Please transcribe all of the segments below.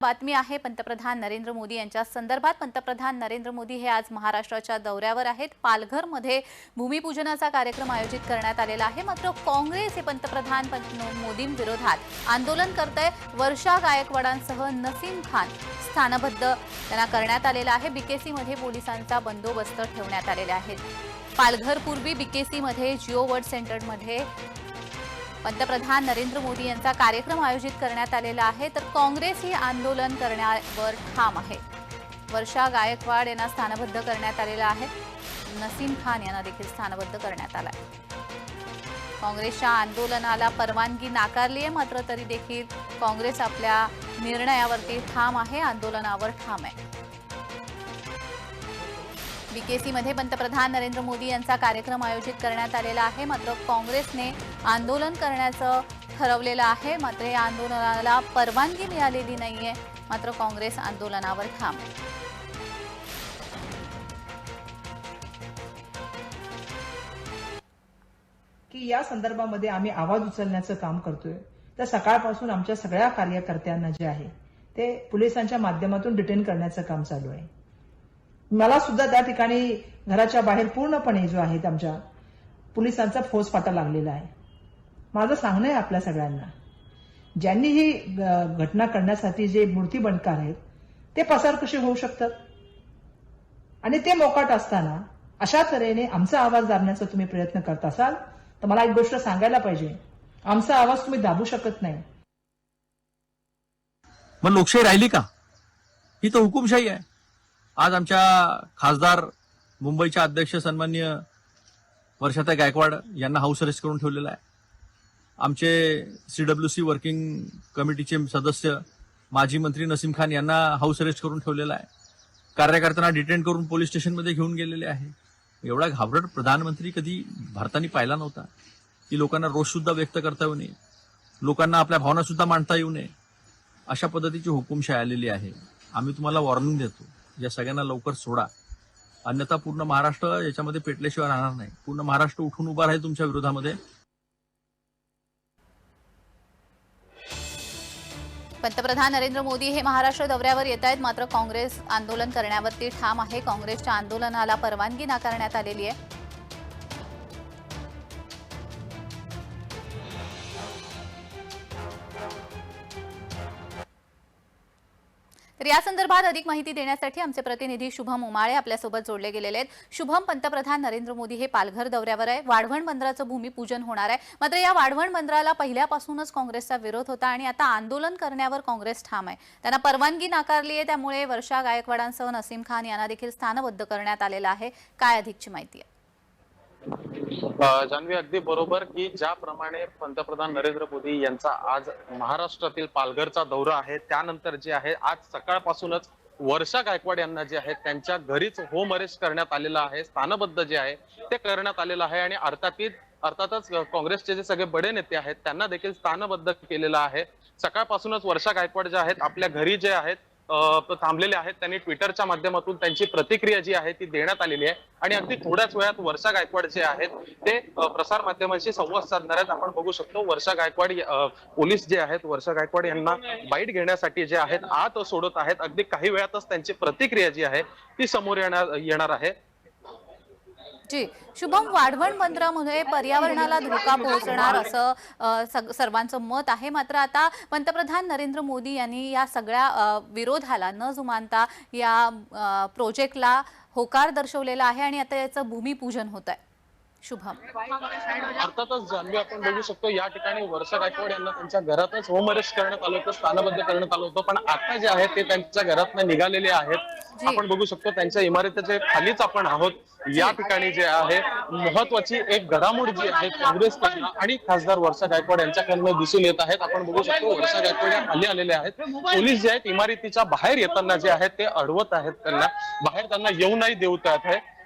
बातमी आहे पंतप्रधान नरेंद्र मोदी यांच्या संदर्भात. पंतप्रधान नरेंद्र मोदी हे आज महाराष्ट्राच्या दौऱ्यावर आहेत. पालघरमध्ये भूमिपूजनाचा कार्यक्रम आयोजित करण्यात आलेला आहे. मात्र काँग्रेस हे पंतप्रधान मोदींविरोधात आंदोलन करत आहे वर्षा गायकवाडांसह नसीम खान स्थानबद्ध त्यांना करण्यात आलेला आहे. बीकेसीमध्ये पोलिसांचा बंदोबस्त ठेवण्यात आलेला आहे. पालघरपूर्वी बीकेसीमध्ये जिओ वर्ल्ड सेंटरमध्ये पंतप्रधान नरेंद्र मोदी यांचा कार्यक्रम आयोजित करण्यात आलेला आहे तर काँग्रेस ही आंदोलन करण्यावर ठाम आहे. वर्षा गायकवाड यांना स्थानबद्ध करण्यात आलेलं आहे. नसीम खान यांना देखील स्थानबद्ध करण्यात आला आहे काँग्रेसच्या आंदोलनाला परवानगी नाकारली आहे मात्र तरी देखील काँग्रेस आपल्या निर्णयावरती ठाम आहे आंदोलनावर ठाम आहे. बीकेसीमध्ये पंतप्रधान नरेंद्र मोदी यांचा कार्यक्रम आयोजित करण्यात आलेला आहे. मात्र काँग्रेसने आंदोलन करण्याचं ठरवलेलं आहे. मात्र या आंदोलनाला परवानगी मिळालेली नाही आहे मात्र काँग्रेस आंदोलनावर ठाम की या संदर्भामध्ये आम्ही आवाज उचलण्याचं काम करतोय. तर सकाळपासून आमच्या सगळ्या कार्यकर्त्यांना जे आहे ते पोलिसांच्या माध्यमातून डिटेन करण्याचं काम चालू आहे. मला सुद्धा त्या ठिकाणी घराच्या बाहेर पूर्णपणे जो आहे आमच्या पोलिसांचा फौज फाटा लागलेला आहे. माझं सांगणं आहे आपल्या सगळ्यांना. ज्यांनी ही घटना करण्यासाठी जे मूर्ती बनकार आहेत ते पसार कसे होऊ शकतात? आणि ते मोकाट असताना अशा तऱ्हेने आमचा आवाज दाबण्याचा तुम्ही प्रयत्न करत असाल तर मला एक गोष्ट सांगायला पाहिजे. आमचा आवाज तुम्ही दाबू शकत नाही. मग लोकशाही राहिली का? ही तर हुकुमशाही आहे. आज आमच्या खासदार मुंबईच्या अध्यक्ष सन्मान्य वर्षाताई गायकवाड यांना हाऊस अरेस्ट करून ठेवलेला आहे. आमचे सी डब्ल्यू सी वर्किंग कमिटीचे सदस्य माजी मंत्री नसीम खान यांना हाऊस अरेस्ट करून ठेवलेला आहे. कार्यकर्त्यांना डिटेन करून पोलीस स्टेशनमध्ये घेऊन गेलेले आहे. एवढा घाबरट प्रधानमंत्री कधी भारताने पाहिला नव्हता. की लोकांना रोष सुद्धा व्यक्त करता येऊ नये. लोकांना आपल्या भावना सुद्धा मांडता येऊ नये. अशा पद्धतीची हुकुमशाही आलेली आहे. आम्ही तुम्हाला वॉर्निंग देतो. या सगळ्यांना लवकर सोडा. अन्यथा पूर्ण महाराष्ट्र याच्यामध्ये पेटल्याशिवाय राहणार नाही. पूर्ण महाराष्ट्र उठून उभा राहील तुमच्या विरोधामध्ये. पंतप्रधान नरेंद्र मोदी हे महाराष्ट्र दौऱ्यावर येत आहेत. मात्र काँग्रेस आंदोलन करण्यावरती ठाम आहे. काँग्रेसच्या आंदोलनाला परवानगी नाकारण्यात आलेली आहे. तर या संदर्भात अधिक माहिती देण्यासाठी आमचे प्रतिनिधी शुभम उमाळे आपल्यासोबत जोडले गेलेले आहेत. शुभम पंतप्रधान नरेंद्र मोदी हे पालघर दौऱ्यावर आहे. वाढवण बंदराचं भूमिपूजन होणार आहे. मात्र या वाढवण बंदराला पहिल्यापासूनच काँग्रेसचा विरोध होता आणि आता आंदोलन करण्यावर काँग्रेस ठाम आहे. त्यांना परवानगी नाकारली आहे त्यामुळे वर्षा गायकवाडांसह नसीम खान यांना देखील स्थानबद्ध करण्यात आलेलं आहे. काय अधिकची माहिती आहे? जानवी जान्हवी अगदी बरोबर की ज्याप्रमाणे पंतप्रधान नरेंद्र मोदी यांचा आज महाराष्ट्रातील पालघरचा दौरा आहे त्यानंतर जे आहे आज सकाळपासूनच वर्षा गायकवाड यांना जे आहे त्यांच्या घरीच होम अरेस्ट करण्यात आलेलं आहे स्थानबद्ध जे आहे ते करण्यात आलेलं आहे आणि अर्थातीत अर्थातच काँग्रेसचे जे सगळे बडे नेते आहेत त्यांना देखील स्थानबद्ध केलेलं आहे. सकाळपासूनच वर्षा गायकवाड जे आहेत आपल्या घरी जे आहेत थांबलेले आहेत. त्यांनी ट्विटरच्या माध्यमातून त्यांची प्रतिक्रिया जी आहे ती देण्यात आलेली आहे. आणि अगदी थोड्याच वेळात वर्षा गायकवाड जे आहेत ते प्रसार माध्यमांशी संवाद साधणार आहेत आपण बघू शकतो. वर्षा गायकवाड पोलीस जे आहेत वर्षा गायकवाड यांना बाईट घेण्यासाठी जे आहेत आत सोडत आहेत. अगदी काही वेळातच त्यांची प्रतिक्रिया जी आहे ती समोर येणार येणार आहे. जी शुभम वाढवण बंदरामध्ये पर्यावरणाला धोका पोहोचणार असं सर्वांचं मत आहे. मात्र आता पंतप्रधान नरेंद्र मोदी यांनी या सगळ्या विरोधाला न जुमानता या प्रोजेक्टला होकार दर्शवलेला आहे आणि आता याचं भूमिपूजन होत आहे शुभम. अर्थातच जान्हवी आपण बघू शकतो या ठिकाणी वर्षा गायकवाड यांना त्यांच्या घरातच होम अरेस्ट करण्यात आलं होतं स्थानबद्ध करण्यात आलं होतं. पण आता जे आहे ते त्यांच्या घरात निघालेले आहेत. आपण बघू शकतो त्यांच्या इमारतीच्या खालीच आपण आहोत या ठिकाणी जे आहे महत्वाची एक घडामोड जी आहे काँग्रेसकडनं आणि खासदार वर्षा गायकवाड यांच्याकडनं दिसून येत आहेत. आपण बघू शकतो वर्षा गायकवाड या खाली आलेले आहेत. पोलीस जे आहेत इमारतीच्या बाहेर येताना जे आहेत ते अडवत आहेत त्यांना. बाहेर त्यांना येऊ नाही देऊत आहे जी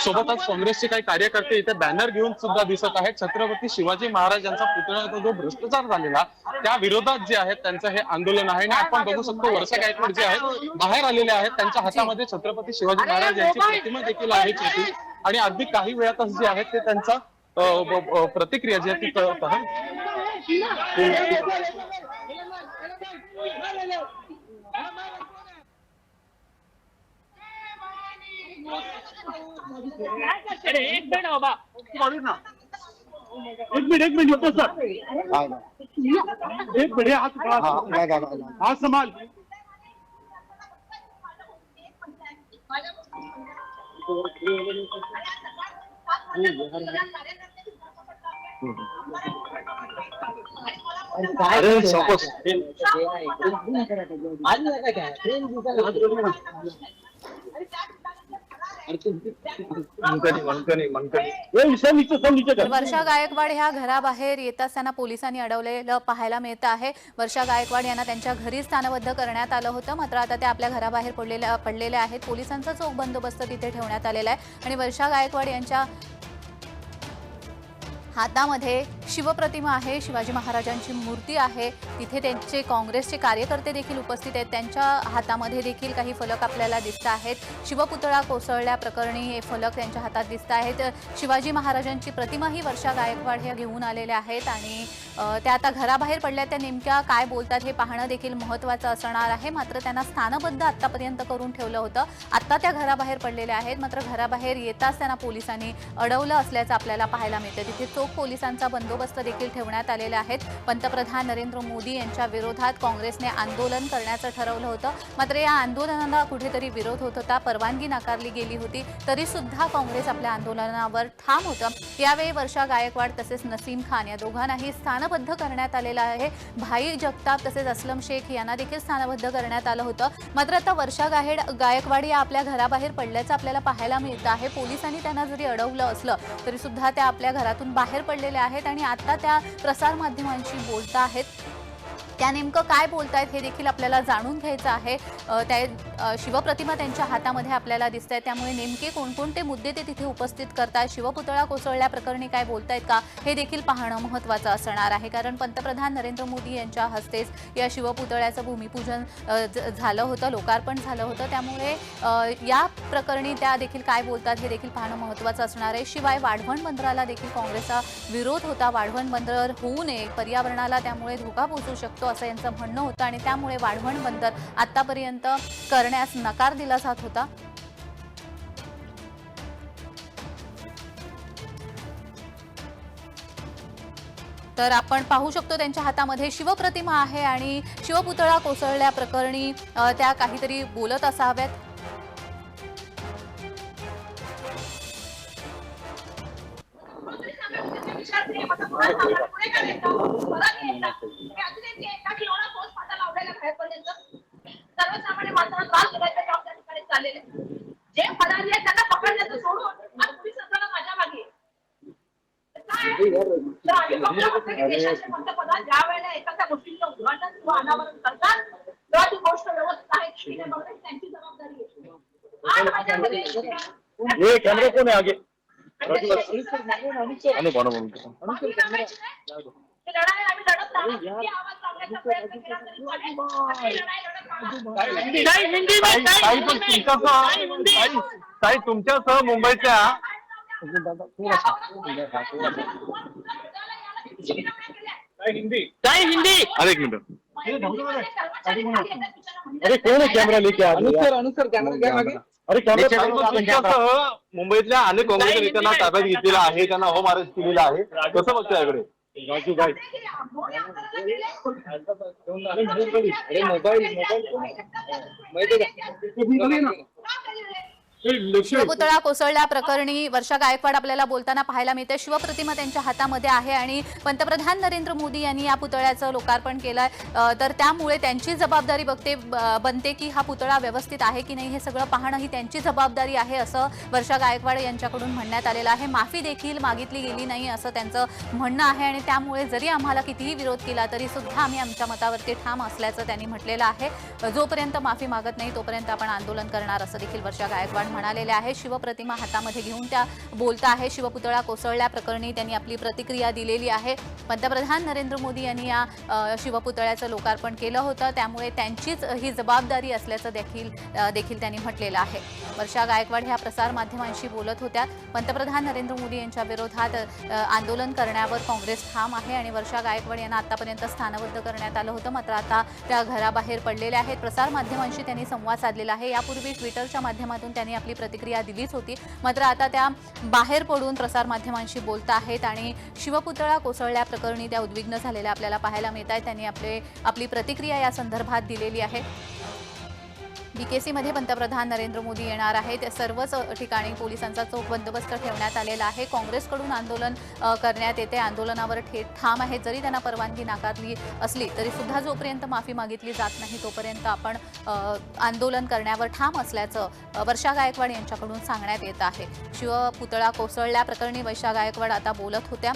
सोबतच काँग्रेसचे काही कार्यकर्ते इथे बॅनर घेऊन सुद्धा दिसत आहेत. छत्रपती शिवाजी महाराज यांचा पुतळ्याचा जो भ्रष्टाचार झालेला त्या विरोधात जे आहे त्यांचं हे आंदोलन आहे. आणि आपण बघू शकतो वर्षा गायकवाड जे आहेत बाहेर आलेले आहेत. त्यांच्या हातामध्ये छत्रपती शिवाजी महाराज यांची प्रतिमा देखील आहे छोटी आणि अगदी काही वेळातच जे आहे ते त्यांचा प्रतिक्रिया जी आहे ती कळत आहे. अरे एक मिनिट बाबा एक मिनिट एक मिनिट येतो सर. एक मिनिट हात हात संभाल. अरे सपोज नीचे कर वर्षा गायकवाड ह्या घराबाहेर येत असताना पोलिसांनी अडवलेलं पाहायला मिळतं आहे. वर्षा गायकवाड यांना त्यांच्या घरी स्थानबद्ध करण्यात आलं होतं. मात्र आता ते आपल्या घराबाहेर पडलेल्या पडलेल्या आहेत. पोलिसांचा चोख बंदोबस्त तिथे ठेवण्यात आलेला आहे. आणि वर्षा गायकवाड यांच्या हातामध्ये शिवप्रतिमा आहे शिवाजी महाराजांची मूर्ती आहे. तिथे त्यांचे काँग्रेसचे कार्यकर्ते देखील उपस्थित आहेत. त्यांच्या हातामध्ये देखील काही फलक आपल्याला दिसत आहेत. शिवपुतळा कोसळल्या प्रकरणी हे फलक त्यांच्या हातात दिसत आहेत. शिवाजी महाराजांची प्रतिमा ही वर्षा गायकवाड ह्या घेऊन आलेल्या आहेत आणि त्या आता घराबाहेर पडल्या त्या नेमक्या काय बोलतात हे पाहणं देखील महत्त्वाचं असणार आहे. मात्र त्यांना स्थानबद्ध आत्तापर्यंत करून ठेवलं होतं. आत्ता त्या घराबाहेर पडलेल्या आहेत. मात्र घराबाहेर येताच त्यांना पोलिसांनी अडवलं असल्याचं आपल्याला पाहायला मिळतं. तिथे चोख पोलिसांचा बंदोबस्त देखील ठेवण्यात आलेला आहे. पंतप्रधान नरेंद्र मोदी यांच्या विरोधात काँग्रेसने आंदोलन करण्याचं ठरवलं होतं. मात्र या आंदोलनाला कुठेतरी विरोध होत होता परवानगी नाकारली गेली होती. तरी सुद्धा काँग्रेस आपल्या आंदोलनावर ठाम होतं. यावेळी वर्षा गायकवाड तसेच नसीम खान या दोघांनाही स्थानबद्ध करण्यात आलेलं आहे. भाई जगताप तसेच असलम शेख यांना देखील स्थानबद्ध करण्यात आलं होतं. मात्र आता वर्षा गाहेड गायकवाड या आपल्या घराबाहेर पडल्याचं आपल्याला पाहायला मिळतं आहे. पोलिसांनी त्यांना जरी अडवलं असलं तरी सुद्धा त्या आपल्या घरातून बाहेर बाहेर पडलेल्या आहेत आणि आता त्या प्रसारमाध्यमांशी बोलत आहेत त्या नेमकं काय बोलतायत हे देखील आपल्याला जाणून घ्यायचं आहे. त्या शिवप्रतिमा त्यांच्या हातामध्ये आपल्याला दिसत आहे त्यामुळे नेमके कोणकोणते मुद्दे ते तिथे उपस्थित करतात शिवपुतळा कोसळल्या प्रकरणी काय बोलतायत का? हे देखील पाहणं महत्त्वाचं असणार आहे. कारण पंतप्रधान नरेंद्र मोदी यांच्या हस्तेच या शिवपुतळ्याचं भूमिपूजन ज- झालं होतं लोकार्पण झालं होतं. त्यामुळे या प्रकरणी त्या देखील काय बोलतात हे देखील पाहणं महत्त्वाचं असणार आहे. शिवाय वाढवण बंदराला देखील काँग्रेसचा विरोध होता. वाढवण बंदर होऊ नये. पर्यावरणाला त्यामुळे धोका पोहोचू शकतो. असं यांचं म्हणणं होतं आणि त्यामुळे वाढवण बंदर आतापर्यंत करण्यास नकार दिला जात होता. तर आपण पाहू शकतो त्यांच्या हातामध्ये शिवप्रतिमा आहे आणि शिवपुतळा कोसळल्या प्रकरणी त्या काहीतरी बोलत असाव्यात. सर्वसामान्य माणसाला त्रास देण्याचं काम त्या ठिकाणी चाललेलं आहे. जे फरारी आहेत त्यांना पकडण्याचं सोडून आज पोलीस यंत्रणा माझ्या मागे तर आम्ही की देशाचे पंतप्रधान ज्या वेळेला एखाद्या गोष्टीचं उद्घाटन किंवा अनावरण करतात तेव्हा ती गोष्ट व्यवस्थित आहे की नाही त्यांची जबाबदारी आहे आज माझ्यामध्ये आगे ताई हिंदी तुमच्यासह मुंबईच्या. ताई हिंदी. अरे एक मिनिट. अरे कौन है कैमरा लेके आ अनुसर अनुसर कॅमेरा घ्या मागे. अरे कैमरा तुमच्यासह मुंबईतल्या अनेक काँग्रेस नेत्यांना ताब्यात घेतलेलं आहे त्यांना होम अरेस्ट केलेलं आहे. कसं बघतं याकडे? राजू भाई अरे मोबाईल शिवपुतळा कोसळल्या प्रकरणी वर्षा गायकवाड आपल्याला बोलताना पाहायला मिळते शिवप्रतिमा त्यांच्या हातामध्ये आहे आणि पंतप्रधान नरेंद्र मोदी यांनी या पुतळ्याचं लोकार्पण केलंय. तर त्यामुळे त्यांची जबाबदारी बघते बनते की हा पुतळा व्यवस्थित आहे की नाही हे सगळं पाहणं ही त्यांची जबाबदारी आहे असं वर्षा गायकवाड यांच्याकडून म्हणण्यात आलेलं आहे. माफी देखील मागितली गेली नाही असं त्यांचं म्हणणं आहे आणि त्यामुळे जरी आम्हाला कितीही विरोध केला तरी सुद्धा आम्ही आमच्या मतावरती ठाम असल्याचं त्यांनी म्हटलेलं आहे. जोपर्यंत माफी मागत नाही तोपर्यंत आपण आंदोलन करणार असं देखील वर्षा गायकवाड म्हणालेल्या आहे शिवप्रतिमा हातामध्ये घेऊन त्या बोलत आहे. शिवपुतळा कोसळल्या प्रकरणी त्यांनी आपली प्रतिक्रिया दिलेली आहे. पंतप्रधान नरेंद्र मोदी यांनी या शिवपुतळ्याचं लोकार्पण केलं होतं. त्यामुळे त्यांचीच ही जबाबदारी असल्याचं देखील देखील त्यांनी म्हटलेलं आहे. वर्षा गायकवाड ह्या प्रसारमाध्यमांशी बोलत होत्या पंतप्रधान नरेंद्र मोदी यांच्या विरोधात आंदोलन करण्यावर काँग्रेस ठाम आहे आणि वर्षा गायकवाड यांना आतापर्यंत स्थानबद्ध करण्यात आलं होतं. मात्र आता त्या घराबाहेर पडलेल्या आहेत. प्रसारमाध्यमांशी त्यांनी संवाद साधलेला आहे. यापूर्वी ट्विटरच्या माध्यमातून त्यांनी आपली प्रतिक्रिया दिलीच होती. मात्र आता त्या बाहेर पडून प्रसारमाध्यमांशी बोलत आहेत आणि शिवपुतळा कोसळल्या प्रकरणी त्या उद्विग्न झालेल्या आपल्याला पाहायला मिळत आहेत त्यांनी आपले आपली प्रतिक्रिया या संदर्भात दिलेली आहे. बीकेसीमध्ये पंतप्रधान नरेंद्र मोदी येणार आहेत. सर्वच ठिकाणी पोलिसांचा चोख बंदोबस्त ठेवण्यात आलेला आहे. काँग्रेसकडून आंदोलन करण्यात येते. आंदोलनावर ठे ठाम आहे जरी त्यांना परवानगी नाकारली असली तरी सुद्धा जोपर्यंत माफी मागितली जात नाही तोपर्यंत आपण आंदोलन करण्यावर ठाम असल्याचं वर्षा गायकवाड यांच्याकडून सांगण्यात येत आहे. शिवपुतळा कोसळल्या प्रकरणी वर्षा गायकवाड आता बोलत होत्या.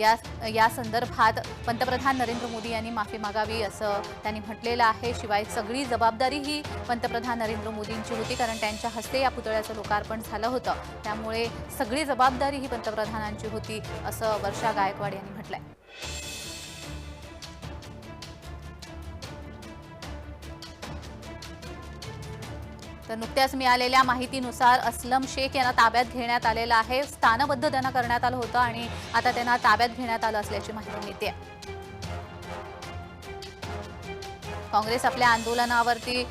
या या संदर्भात पंतप्रधान नरेंद्र मोदी यांनी माफी मागावी असं त्यांनी म्हटलेलं आहे. शिवाय सगळी जबाबदारी ही पंतप्रधान नरेंद्र मोदींची होती कारण त्यांच्या हस्ते या पुतळ्याचं लोकार्पण झालं होतं. त्यामुळे सगळी जबाबदारी ही पंतप्रधानांची होती असं वर्षा गायकवाड यांनी म्हटलं आहे तर नुकत्याच मिळालेल्या माहितीनुसार असलम शेख यांना ताब्यात घेण्यात आलेलं आहे. स्थानबद्ध त्यांना करण्यात आलं होतं आणि आता त्यांना ताब्यात घेण्यात आलं असल्याची माहिती मिळते. काँग्रेस आपल्या आंदोलनावरती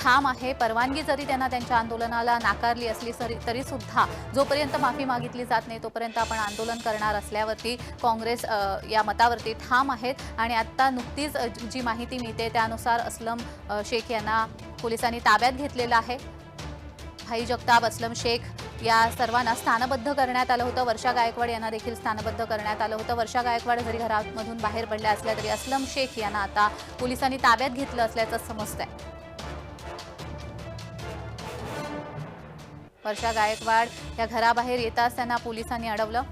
ठाम आहे. परवानगी जरी त्यांना त्यांच्या आंदोलनाला नाकारली असली तरी तरीसुद्धा जोपर्यंत माफी मागितली जात नाही तोपर्यंत आपण आंदोलन करणार असल्यावरती काँग्रेस या मतावरती ठाम आहेत. आणि आत्ता नुकतीच जी माहिती मिळते त्यानुसार असलम शेख यांना पोलिसांनी ताब्यात घेतलेलं आहे. भाई जगताप असलम शेख या सर्वांना स्थानबद्ध करण्यात आलं होतं. वर्षा गायकवाड यांना देखील स्थानबद्ध करण्यात आलं होतं. वर्षा गायकवाड जरी घरामधून बाहेर पडल्या असल्या तरी असलम शेख यांना आता पोलिसांनी ताब्यात घेतलं असल्याचं समजतंय. वर्षा गायकवाड या घराबाहेर येताच त्यांना पोलिसांनी अडवलं.